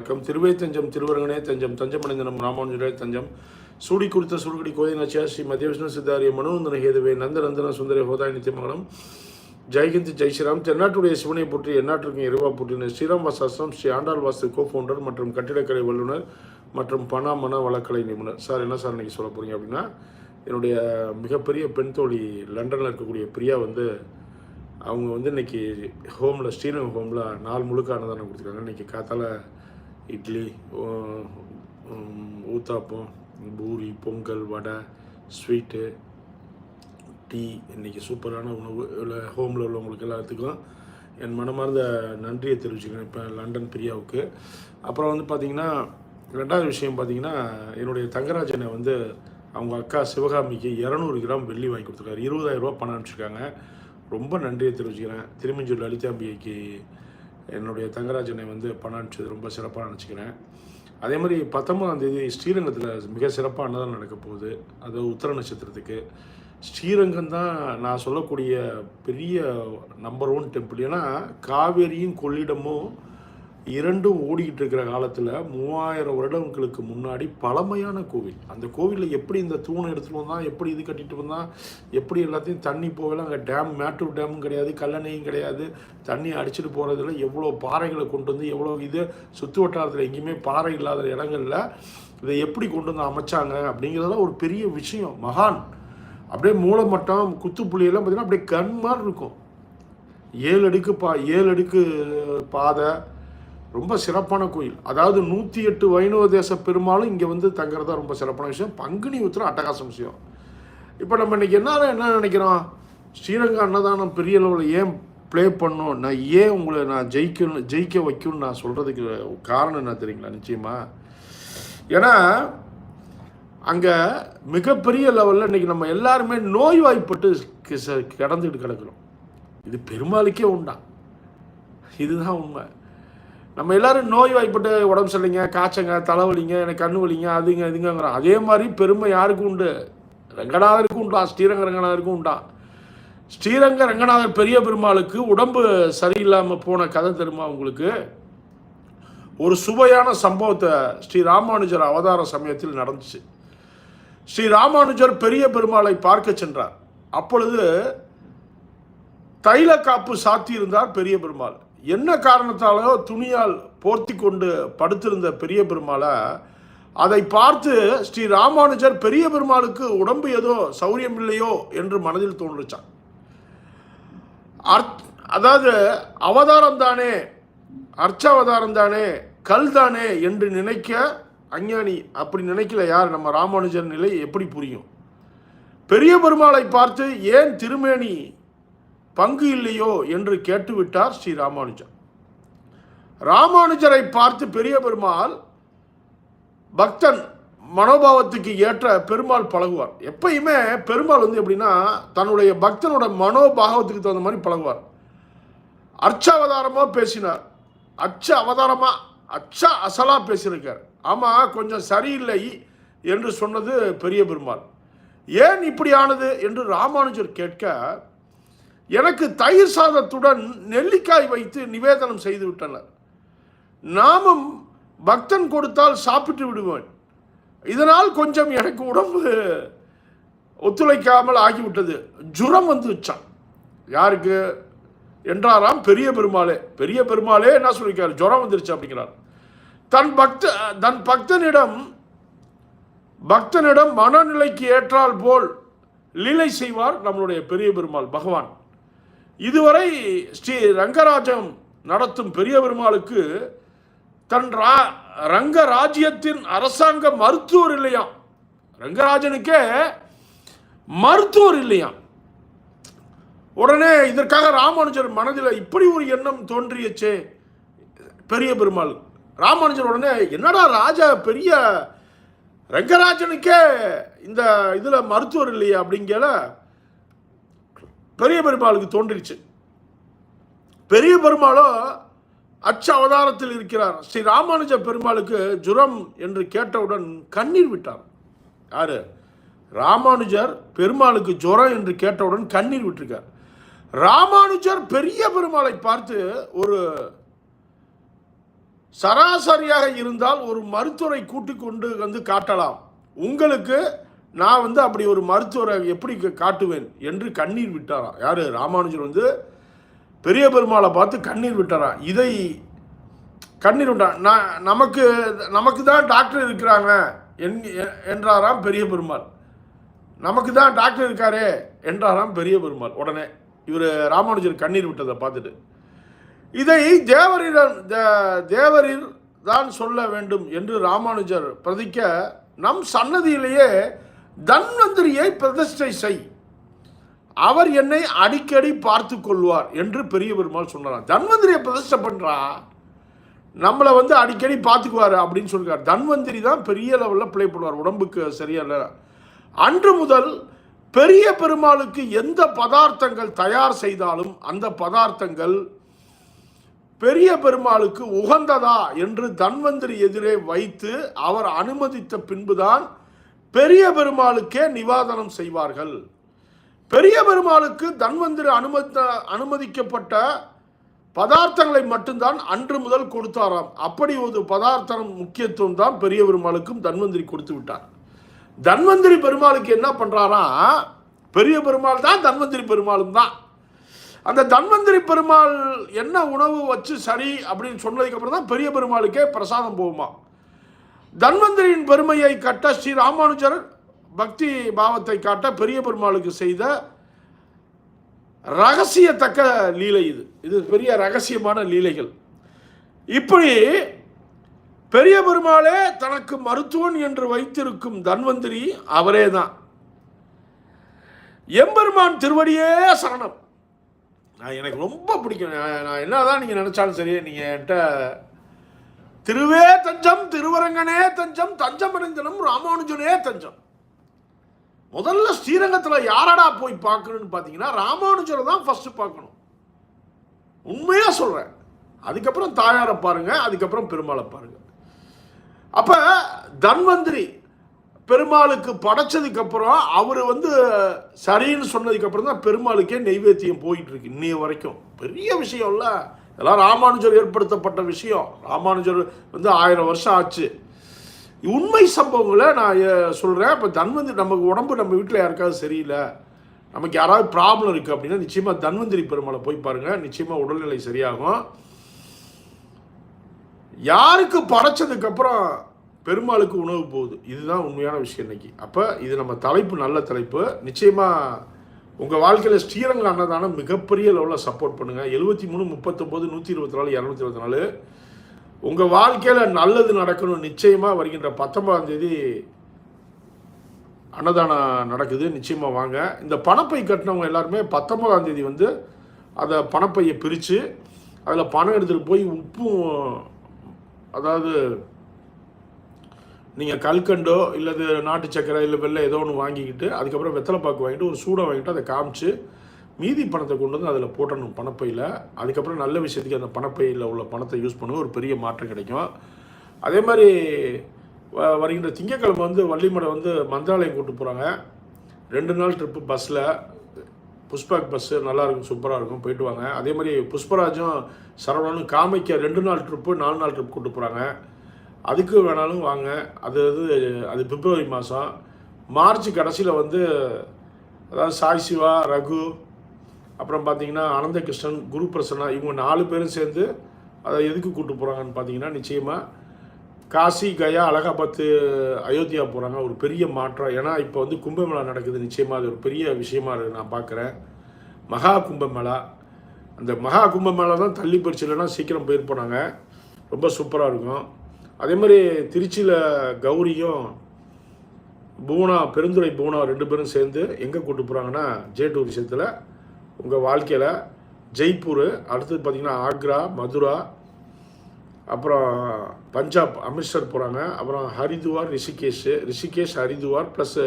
வணக்கம். திருவே தஞ்சம் திருவரங்கனே தஞ்சம் தஞ்சமடைந்தனம் ராமானுஜரே தஞ்சம். சூடி குறித்த சுருகடி நச்சியா ஸ்ரீ மத்திய விஷ்ணு சித்தாரிய மனோந்தன ஹேதுவே நந்தநந்தன சுந்தர ஹோதாய் நித்தியமங்கலம் ஜெய்ஹிந்த் ஜெய்ஸ்ரீராம் தென்னாட்டுடைய சிவனை போற்றி எந்நாட்டிற்கும் இறைவா போற்றின ஸ்ரீராம் வாசாஸ்திரம் ஸ்ரீ ஆண்டாள் வாஸ்து கோ ஃபவுண்டர் மற்றும் கட்டிடக்கலை வல்லுநர் மற்றும் பண மன வழக்கலை நிபுணர். சார் என்ன சார் இன்னைக்கு சொல்ல போகிறீங்க அப்படின்னா என்னுடைய மிகப்பெரிய பெண் தோழி லண்டனில் இருக்கக்கூடிய பிரியா வந்து அவங்க வந்து இன்னைக்கு ஹோமில் ஸ்ரீரங்கம் ஹோமில் நாள் முழுக்க அன்னதானம் கொடுத்துருக்காங்க. இன்னைக்கு காத்தால இட்லி ஊத்தாப்பம் பூரி பொங்கல் வடை ஸ்வீட்டு டீ இன்றைக்கி சூப்பரான உணவு. இல்லை ஹோமில் உள்ளவங்களுக்கு எல்லாத்துக்கும் என் மனமார்ந்த நன்றியை தெரிவிச்சுக்கிறேன் இப்போ லண்டன் பிரியாவுக்கு. அப்புறம் வந்து பார்த்திங்கன்னா ரெண்டாவது விஷயம் பார்த்தீங்கன்னா என்னுடைய தங்கராஜனை வந்து அவங்க அக்கா சிவகாமிக்கு இரநூறு கிராம் வெள்ளி வாங்கி கொடுத்துருக்காரு. இருபதாயிரரூபா பணம் அனுப்பிச்சிருக்காங்க. ரொம்ப நன்றியை தெரிவிச்சுக்கிறேன். திருமஞ்சூர் லலிதாம்பிகைக்கு என்னுடைய தங்கராஜனை வந்து பணம் அனுப்பிச்சது ரொம்ப சிறப்பாக நினச்சிக்கிறேன். அதே மாதிரி பத்தொன்பதாம் தேதி ஸ்ரீரங்கத்தில் மிக சிறப்பாக அன்னதானம் நடக்க போகுது. அது உத்தர நட்சத்திரத்துக்கு. ஸ்ரீரங்கம் தான் நான் சொல்லக்கூடிய பெரிய நம்பர் ஒன் டெம்பிள் ஏன்னா காவேரியும் கொள்ளிடமும் இரண்டும் ஓடிக்கிட்டு இருக்கிற காலத்தில் மூவாயிரம் வருடங்களுக்கு முன்னாடி பழமையான கோவில். அந்த கோவிலில் எப்படி இந்த தூணை எடுத்துகிட்டு வந்தால் எப்படி இது கட்டிட்டு வந்தால் எப்படி எல்லாத்தையும் தண்ணி போகலாம் அங்கே டேம் மேட்டூர் டேமும் கிடையாது கல்லணையும் கிடையாது. தண்ணி அடிச்சுட்டு போகிறதுல எவ்வளோ பாறைகளை கொண்டு வந்து எவ்வளோ இது சுற்று வட்டாரத்தில் எங்கேயுமே பாறை இல்லாத இடங்கள்ல இதை எப்படி கொண்டு வந்து அமைச்சாங்க அப்படிங்கிறதெல்லாம் ஒரு பெரிய விஷயம் மகான். அப்படியே மூலமட்டம் குத்துப்புள்ளியெல்லாம் பார்த்தீங்கன்னா அப்படியே கண் மாதிரி இருக்கும். ஏழு அடுக்கு பா ஏழு அடுக்கு பாதை ரொம்ப சிறப்பான கோயில். அதாவது நூற்றி எட்டு வைணவ தேச பெருமாளும் இங்கே வந்து தங்குறதா ரொம்ப சிறப்பான விஷயம். பங்குனி உத்திரம் அட்டகாசம் விஷயம். இப்போ நம்ம இன்றைக்கி என்ன என்ன நினைக்கிறோம்? ஸ்ரீரங்க அன்னதானம் பெரிய லெவலில் ஏன் ப்ளே பண்ணும்? நான் ஏன் உங்களை நான் ஜெயிக்கணும் ஜெயிக்க வைக்கணும்னு நான் சொல்கிறதுக்கு காரணம் என்ன தெரியுங்களா? நிச்சயமாக ஏன்னா அங்கே மிகப்பெரிய லெவலில் இன்றைக்கி நம்ம எல்லாருமே நோய்வாய்ப்பட்டு கி- ச- கிடந்துக்கிட்டு கிடக்கிறோம். இது பெருமாளுக்கே உண்டா? இதுதான் உண்மை. நம்ம எல்லாரும் நோய் வாய்ப்பட்டு உடம்பு சரியில்லைங்க காய்ச்சங்க தலைவலிங்க எனக்கு கண்ணு வலிங்க அதுங்க இதுங்கிறோம் அதே மாதிரி பெருமை யாருக்கும் உண்டு? ரங்கநாதருக்கும் உண்டா? ஸ்ரீரங்க ரங்கநாதருக்கும் உண்டா? ஸ்ரீரங்க ரங்கநாதர் பெரிய பெருமாளுக்கு உடம்பு சரியில்லாமல் போன கதை தெரியுமா உங்களுக்கு? ஒரு சுவையான சம்பவத்தை ஸ்ரீ ராமானுஜர் அவதார சமயத்தில் நடந்துச்சு. ஸ்ரீ ராமானுஜர் பெரிய பெருமாளை பார்க்க சென்றார். அப்பொழுது தைல காப்பு சாத்தியிருந்தார் பெரிய பெருமாள். என்ன காரணத்தாலோ துணியால் போர்த்தி கொண்டு படுத்திருந்த பெரிய பெருமாளை அதை பார்த்து ஸ்ரீ ராமானுஜர் பெரிய பெருமாளுக்கு உடம்பு ஏதோ சௌரியம் இல்லையோ என்று மனதில் தோன்றுச்சான். அர்த் அதாவது அவதாரம் தானே அர்ச்ச அவதாரம் தானே கல் தானே என்று நினைக்க அஞ்ஞானி அப்படி நினைக்கல யார்? நம்ம ராமானுஜர் நிலை எப்படி புரியும்? பெரிய பெருமாளை பார்த்து ஏன் திருமேனி பங்கு இல்லையோ என்று கேட்டுவிட்டார் ஸ்ரீ ராமானுஜர். ராமானுஜரை பார்த்து பெரிய பெருமாள் பக்தன் மனோபாவத்துக்கு ஏற்ற பெருமாள் பழகுவார். எப்பயுமே பெருமாள் வந்து எப்படின்னா தன்னுடைய பக்தனோட மனோபாவத்துக்கு தகுந்த மாதிரி பழகுவார். அர்ச்ச அவதாரமாக பேசினார். அச்ச அவதாரமாக அச்ச அசலாக பேசியிருக்கார். ஆமாம் கொஞ்சம் சரியில்லை என்று சொன்னது பெரிய பெருமாள். ஏன் இப்படியானது என்று ராமானுஜர் கேட்க எனக்கு தயிர் சாதத்துடன் நெல்லிக்காய் வைத்து நிவேதனம் செய்து விட்டனர். நாமும் பக்தன் கொடுத்தால் சாப்பிட்டு விடுவேன். இதனால் கொஞ்சம் எனக்கு உடம்பு ஒத்துழைக்காமல் ஆகிவிட்டது. ஜுரம் வந்து வச்சான் யாருக்கு? என்றாராம் பெரிய பெருமாளே. பெரிய பெருமாளே என்ன சொல்லியிருக்காரு? ஜுரம் வந்துருச்சு அப்படிங்கிறார். தன் பக்த தன் பக்தனிடம் பக்தனிடம் மனநிலைக்கு ஏற்றால் போல் லீலை செய்வார் நம்மளுடைய பெரிய பெருமாள் பகவான். இதுவரை ஸ்ரீ ரங்கராஜம் நடத்தும் பெரிய பெருமாளுக்கு தன் ரா ரங்கராஜ்யத்தின் அரசாங்க மருத்துவர் இல்லையாம். ரங்கராஜனுக்கே மருத்துவர் இல்லையாம். உடனே இதற்காக ராமானுஜர் மனதில் இப்படி ஒரு எண்ணம் தோன்றியச்சே பெரிய பெருமாள். ராமானுஜர் உடனே என்னடா ராஜா பெரிய ரங்கராஜனுக்கே இந்த இதில் மருத்துவர் இல்லையா? அப்படிங்கிற பெரிய பெருமாளுக்கு தோன்றிடுச்சு. பெரிய பெருமாளோ அச்ச அவதாரத்தில் இருக்கிறார். ஸ்ரீ ராமானுஜ பெருமாளுக்கு ஜுரம் என்று கேட்டவுடன் கண்ணீர் விட்டார். யாரு? ராமானுஜர் பெருமாளுக்கு ஜுரம் என்று கேட்டவுடன் கண்ணீர் விட்டிருக்கார். ராமானுஜர் பெரிய பெருமாளை பார்த்து ஒரு சராசரியாக இருந்தால் ஒரு மருத்துவரை கூட்டிக் கொண்டு வந்து காட்டலாம். உங்களுக்கு நான் வந்து அப்படி ஒரு மருத்துவரை எப்படி காட்டுவேன் என்று கண்ணீர் விட்டாராம் யார்? ராமானுஜர் வந்து பெரிய பெருமாளை பார்த்து கண்ணீர் விட்டாராம் இதை கண்ணீர் விட்டான் நான் நமக்கு நமக்கு தான் டாக்டர் இருக்கிறாங்க என்- என்றாராம் பெரிய பெருமாள். நமக்கு தான் டாக்டர் இருக்காரே என்றாராம் பெரிய பெருமாள். உடனே இவர் ராமானுஜர் கண்ணீர் விட்டதை பார்த்துட்டு இதை தேவரிடம் தேவரில் தான் சொல்ல வேண்டும் என்று ராமானுஜர் பிரதிக்க நம் சன்னதியிலேயே தன்வந்திரியை பிரதிஷ்டை செய். அவர் என்னை அடிக்கடி பார்த்து கொள்வார் என்று பெரிய பெருமாள் சொன்னார் தன்வந்திரியை பிரதிஷ்டை பண்ணுறா நம்மளை வந்து அடிக்கடி பார்த்துக்குவார் அப்படின்னு சொல்லிருக்கார். தன்வந்திரி தான் பெரிய லெவலில் பிளே பண்ணுவார். உடம்புக்கு சரியில்லை அன்று முதல் பெரிய பெருமாளுக்கு எந்த பதார்த்தங்கள் தயார் செய்தாலும் அந்த பதார்த்தங்கள் பெரிய பெருமாளுக்கு உகந்ததா என்று தன்வந்திரி எதிரே வைத்து அவர் அனுமதித்த பின்புதான் பெரிய பெருமாளுக்கே நிவாதனம் செய்வார்கள். பெரிய பெருமாளுக்கு தன்வந்திரி அனுமதி அனுமதிக்கப்பட்ட பதார்த்தங்களை மட்டும்தான் அன்று முதல் கொடுத்தாராம். அப்படி ஒரு பதார்த்தம் முக்கியத்துவம் தான் பெரிய பெருமாளுக்கும் தன்வந்திரி கொடுத்து விட்டார். தன்வந்திரி பெருமாளுக்கு என்ன பண்ணுறாரா பெரிய பெருமாள் தான் தன்வந்திரி பெருமாளும் தான். அந்த தன்வந்திரி பெருமாள் என்ன உணவு வச்சு சரி அப்படின்னு சொன்னதுக்கப்புறம் தான் பெரிய பெருமாளுக்கே பிரசாதம் போகுமா தன்வந்திரியின் பெருமையை கட்ட ஸ்ரீ ராமானுஜர் பக்தி பாவத்தை காட்ட பெரிய பெருமாளுக்கு செய்த ரகசியத்தக்க லீலை இது. இது பெரிய ரகசியமான லீலைகள். இப்படி பெரிய பெருமாளே தனக்கு மருத்துவன் என்று வைத்திருக்கும் தன்வந்திரி அவரே தான் எம்பெருமான் திருவடியே சரணம். நான் எனக்கு ரொம்ப பிடிக்கும். நான் நான் என்னதான் நீங்கள் நினச்சாலும் சரி நீங்கள் என்கிட்ட திருவே தஞ்சம் திருவரங்கனே தஞ்சம் தஞ்சம் அடைந்தனும் ராமானுஜனே தஞ்சம். முதல்ல ஸ்ரீரங்கத்தில் யாரடா போய் பார்க்கணும்னு பார்த்தீங்கன்னா ராமானுஜரை தான் ஃபஸ்ட்டு பார்க்கணும். உண்மையாக சொல்கிறேன் அதுக்கப்புறம் தாயாரை பாருங்க அதுக்கப்புறம் பெருமாளை பாருங்கள் அப்போ தன்வந்திரி பெருமாளுக்கு படைச்சதுக்கப்புறம் அவர் வந்து சரின்னு சொன்னதுக்கப்புறம் தான் பெருமாளுக்கே நெய்வேத்தியம் போயிட்டுருக்கு இன்னைய வரைக்கும். பெரிய விஷயம் இதெல்லாம் ராமானுஜர் ஏற்படுத்தப்பட்ட விஷயம். ராமானுஜர் வந்து ஆயிரம் வருஷம் ஆச்சு. உண்மை சம்பவங்களை நான் சொல்கிறேன் இப்போ தன்வந்திரி நமக்கு உடம்பு நம்ம வீட்டில் யாருக்காவது சரியில்லை நமக்கு யாராவது ப்ராப்ளம் இருக்குது அப்படின்னா நிச்சயமாக தன்வந்திரி பெருமாளை போய் பாருங்கள் நிச்சயமாக உடல்நிலை சரியாகும். யாருக்கு பறைச்சதுக்கப்புறம் பெருமாளுக்கு உணவு போகுது? இதுதான் உண்மையான விஷயம் இன்னைக்கு. அப்போ இது நம்ம தலைப்பு நல்ல தலைப்பு. நிச்சயமாக உங்கள் வாழ்க்கையில் ஸ்ரீரங்க அன்னதானம் மிகப்பெரிய லெவலில் சப்போர்ட் பண்ணுங்கள் எழுபத்தி மூணு முப்பத்தொம்போது நூற்றி இருபத்தி நாலு இரநூத்தி இருபத்தி நாலு. உங்கள் வாழ்க்கையில் நல்லது நடக்கணும் நிச்சயமாக வருகின்ற பத்தொன்பதாம் தேதி அன்னதானம் நடக்குது. நிச்சயமாக வாங்க. இந்த பணப்பை கட்டினவங்க எல்லாருமே பத்தொன்பதாம் தேதி வந்து அதை பணப்பையை பிரித்து அதில் பணம் எடுத்துகிட்டு போய் உப்பும் அதாவது நீங்கள் கல்கண்டோ இல்லது நாட்டு சக்கரை இல்லை வெள்ளை ஏதோ ஒன்று வாங்கிக்கிட்டு அதுக்கப்புறம் வெத்தலை பாக்கு வாங்கிட்டு ஒரு சூடாக வாங்கிட்டு அதை காமிச்சு மீதி பணத்தை கொண்டு வந்து அதில் போட்டணும் பணப்பையில். அதுக்கப்புறம் நல்ல விஷயத்துக்கு அந்த பணப்பையில் உள்ள பணத்தை யூஸ் பண்ணுங்க. ஒரு பெரிய மாற்றம் கிடைக்கும். அதே மாதிரி வ- வருகின்ற திங்கட்கிழமை வந்து வள்ளிமடை வந்து மந்திராலயம் கூட்டு போகிறாங்க ரெண்டு நாள் ட்ரிப்பு பஸ்ஸில் புஷ்பாக் பஸ்ஸு நல்லாயிருக்கும் சூப்பராக இருக்கும். போயிட்டு வாங்க. அதே மாதிரி புஷ்பராஜும் சரவணனும் காமிக்க ரெண்டு நாள் ட்ரிப்பு நாலு நாள் ட்ரிப் கூட்டு போகிறாங்க அதுக்கு வேணாலும் வாங்க. அது அது அது பிப்ரவரி மாதம் மார்ச் கடைசியில் வந்து அதாவது சாய் சிவா ரகு அப்புறம் பார்த்தீங்கன்னா அனந்தகிருஷ்ணன் குரு பிரசன்னா இவங்க நாலு பேரும் சேர்ந்து அதை எதுக்கு கூட்டு போகிறாங்கன்னு பார்த்தீங்கன்னா நிச்சயமாக காசி கயா அலகாபாத்து அயோத்தியா போகிறாங்க ஒரு பெரிய மாற்றம் ஏன்னா இப்போ வந்து கும்பமேளா நடக்குது. நிச்சயமாக அது ஒரு பெரிய விஷயமா இருக்குது நான் பார்க்குறேன் மகா கும்பமேளா. அந்த மகா கும்பமேளா தான் தள்ளி பறிச்சு இல்லைன்னா சீக்கிரம் போயிருப்போனாங்க ரொம்ப சூப்பராக இருக்கும். அதே மாதிரி திருச்சியில் கௌரியும் பூனா பெருந்துறை பூனா ரெண்டு பேரும் சேர்ந்து எங்கே கூட்டு போகிறாங்கன்னா ஜே விஷயத்தில். உங்கள் வாழ்க்கையில் ஜெய்ப்பூர் அடுத்தது பார்த்திங்கன்னா ஆக்ரா மதுரா அப்புறம் பஞ்சாப் அமிர்த்சர் போகிறாங்க அப்புறம் ஹரிதுவார் ரிஷிகேஷ் ரிஷிகேஷ் ஹரிதுவார் ப்ளஸ்ஸு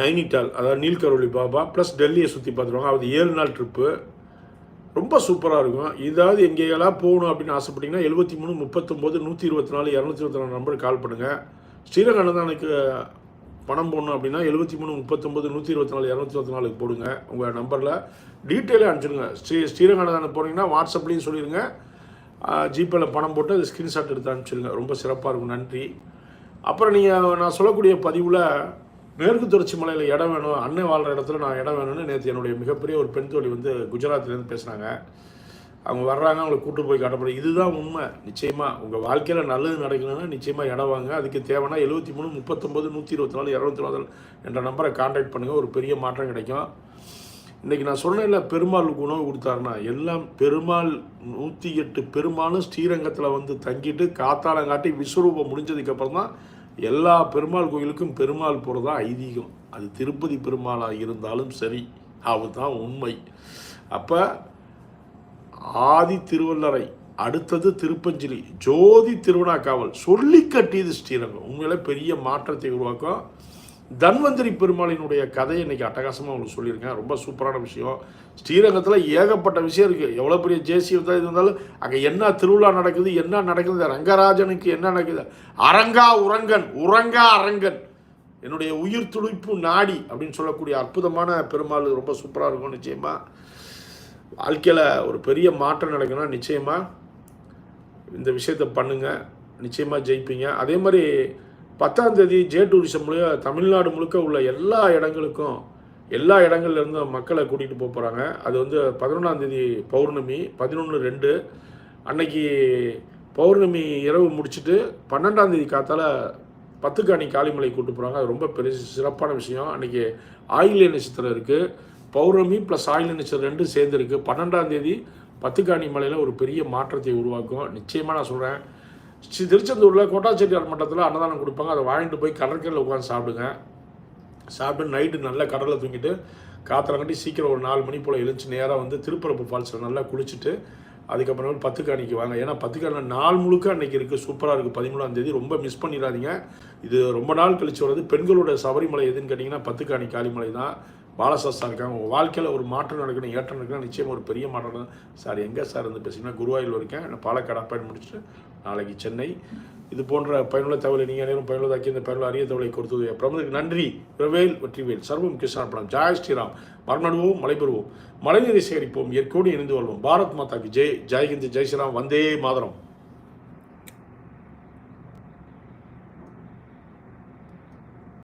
நைனிட்டால் அதாவது நீல்கரோலி பாபா ப்ளஸ் டெல்லியை சுற்றி பார்த்துருவாங்க. அது ஏழு நாள் ட்ரிப்பு ரொம்ப சூப்பராக இருக்கும். இதாவது எங்கேயெல்லாம் போகணும் அப்படின்னு ஆசைப்பட்டீங்கன்னா எழுபத்தி மூணு முப்பத்தொம்போது நூற்றி இருபத்தி நாலு இரநூத்தி இருபத்தி நாலு நம்பருக்கு கால் பண்ணுங்கள் ஸ்ரீரங்க பணம் போடணும் அப்படின்னா எழுபத்தி மூணு முப்பத்தொம்போது நூற்றி இருபத்தி நாலு இரநூத்தி இருபத்தி நாலுக்கு போடுங்க. உங்கள் நம்பரில் டீட்டெயிலே அனுப்பிச்சிடுங்க. ஸ்ரீ ஸ்ரீரங்க போனீங்கன்னா வாட்ஸ்அப்லேயும் சொல்லிடுங்க. ஜிபேல பணம் போட்டு அது ஸ்க்ரீன்ஷாட் எடுத்து அனுப்பிச்சிருங்க ரொம்ப சிறப்பாக இருக்கும். நன்றி. அப்புறம் நீங்கள் நான் சொல்லக்கூடிய பதிவில் மேற்கு தொடர்ச்சி மலையில் இடம் வேணும் அண்ணன் வாழ்கிற இடத்துல நான் இடம் வேணும்னு நேற்று என்னுடைய மிகப்பெரிய ஒரு பெண் தோழி வந்து குஜராத்லேருந்து பேசுனாங்க. அவங்க வர்றாங்க அவங்களை கூட்டு போய் காட்டப்படும் இதுதான் உண்மை. நிச்சயமாக உங்கள் வாழ்க்கையில் நல்லது நடக்கணும்னா நிச்சயமாக இடம் வாங்க. அதுக்கு தேவைன்னா எழுபத்தி மூணு முப்பத்தொம்பது நூற்றி இருபத்தி நாலு இரநூத்தி நாலு என்ற நம்பரை காண்டாக்ட் பண்ணுங்கள் ஒரு பெரிய மாற்றம் கிடைக்கும். இன்றைக்கி நான் சொன்னேன்ல பெருமாளுக்கு உணவு கொடுத்தாருன்னா எல்லாம் பெருமாள் நூற்றி எட்டு பெருமாளும் ஸ்ரீரங்கத்தில் வந்து தங்கிட்டு காத்தாலங்காட்டி விஸ்வரூபம் முடிஞ்சதுக்கப்புறம் தான் எல்லா பெருமாள் கோயிலுக்கும் பெருமாள் போகிறதா ஐதீகம். அது திருப்பதி பெருமாளாக இருந்தாலும் சரி அதுதான் உண்மை. அப்போ ஆதி திருவள்ளரை அடுத்தது திருப்பஞ்சலி ஜோதி திருவிழாக்காவல் சொல்லி கட்டியது ஸ்ரீரங்கம். உண்மையில பெரிய மாற்றத்தை உருவாக்கும். தன்வந்திரி பெருமாளினுடைய கதையை இன்னைக்கு அட்டகாசமாக உங்களுக்கு சொல்லியிருக்கேன். ரொம்ப சூப்பரான விஷயம். ஸ்ரீரங்கத்தில் ஏகப்பட்ட விஷயம் இருக்குது எவ்வளோ பெரிய ஜேசி இருந்தால் இது இருந்தாலும் அங்கே என்ன திருவிழா நடக்குது என்ன நடக்குது ரங்கராஜனுக்கு என்ன நடக்குது? அரங்கா உரங்கன் உரங்கா அரங்கன். என்னுடைய உயிர் துடிப்பு நாடி அப்படின்னு சொல்லக்கூடிய அற்புதமான பெருமாள் ரொம்ப சூப்பராக இருக்கும் நிச்சயமாக வாழ்க்கையில் ஒரு பெரிய மாற்றம் நடக்கணும்னா நிச்சயமாக இந்த விஷயத்தை பண்ணுங்கள் நிச்சயமாக ஜெயிப்பீங்க. அதே மாதிரி பத்தாம் தேதி ஜே டூரிசம் மூலியம் தமிழ்நாடு முழுக்க உள்ள எல்லா இடங்களுக்கும் எல்லா இடங்கள்லேருந்தும் மக்களை கூட்டிகிட்டு போக போகிறாங்க அது வந்து பதினொன்றாம் தேதி பௌர்ணமி பதினொன்று ரெண்டு. அன்னைக்கு பௌர்ணமி இரவு முடிச்சுட்டு பன்னெண்டாம் தேதி காத்தால பத்துக்காணி காளிமலை கூட்டு போகிறாங்க அது ரொம்ப பெரிய சிறப்பான விஷயம். அன்னைக்கு ஆயில்ய நட்சத்திரம் இருக்குது பௌர்ணமி ப்ளஸ் ஆயில்ய நட்சத்திரம் ரெண்டும் சேர்ந்துருக்கு பன்னெண்டாம் தேதி பத்துக்காணி மலையில் ஒரு பெரிய மாற்றத்தை உருவாக்கும். நிச்சயமாக நான் சொல்கிறேன் திருச்செந்தூரில் கோட்டாச்செட்டியார் மட்டத்தில் அன்னதானம் கொடுப்பாங்க. அதை வாங்கிட்டு போய் கடற்கரையில் உட்காந்து சாப்பிடுங்க. சாப்பிட்டு நைட்டு நல்லா கடலில் தூங்கிட்டு காத்திரங்காட்டி சீக்கிரம் ஒரு நாலு மணி போல் எழுந்துச்சு. நேராக வந்து திருப்பரப்பு ஃபால்ஸில் நல்லா குளிச்சுட்டு அதுக்கப்புறமே பத்துக்காணிக்கு வாங்க. ஏன்னா பத்துக்காணி நாள் முழுக்க அன்னைக்கு இருக்குது சூப்பராக இருக்குது பதிமூணாம் தேதி ரொம்ப மிஸ் பண்ணிடாதீங்க. இது ரொம்ப நாள் கழிச்சு வர்றது பெண்களோட சபரிமலை எதுன்னு கேட்டிங்கன்னா பத்துக்காணி காளிமலை தான். பாலசாஸ்தான் இருக்காங்க உங்கள் வாழ்க்கையில் ஒரு மாற்றம் நடக்கணும் ஏற்றம் நடக்கணும் நிச்சயம் ஒரு பெரிய மாற்றம் சார் எங்கே சார் இருந்து பேசுங்கன்னா குருவாயில் இருக்கேன். நான் பாலக்காடு அப்பாயின் முடிச்சுட்டு நாளைக்கு சென்னை. இது போன்ற பயனுள்ள தகவலை நீங்கள் அனைவரும் பயனுள்ளதாக்கி இந்த பயனுள்ள அரிய தகவலை கொடுத்தது. பிரபலுக்கு நன்றி. பிரவேல் வெற்றிவேல். சர்வம் கிருஷ்ணா படம் ஜாய் ஸ்ரீராம். மரணடுவோம் மலைபெறுவோம். மழைநீரை சேகரிப்போம். இயற்கையோடு இணைந்து வருவோம் பாரத் மாதாக்கு ஜெய். ஜெய்ஹிந்த் ஜெய் ஸ்ரீராம் வந்தே மாதரம்.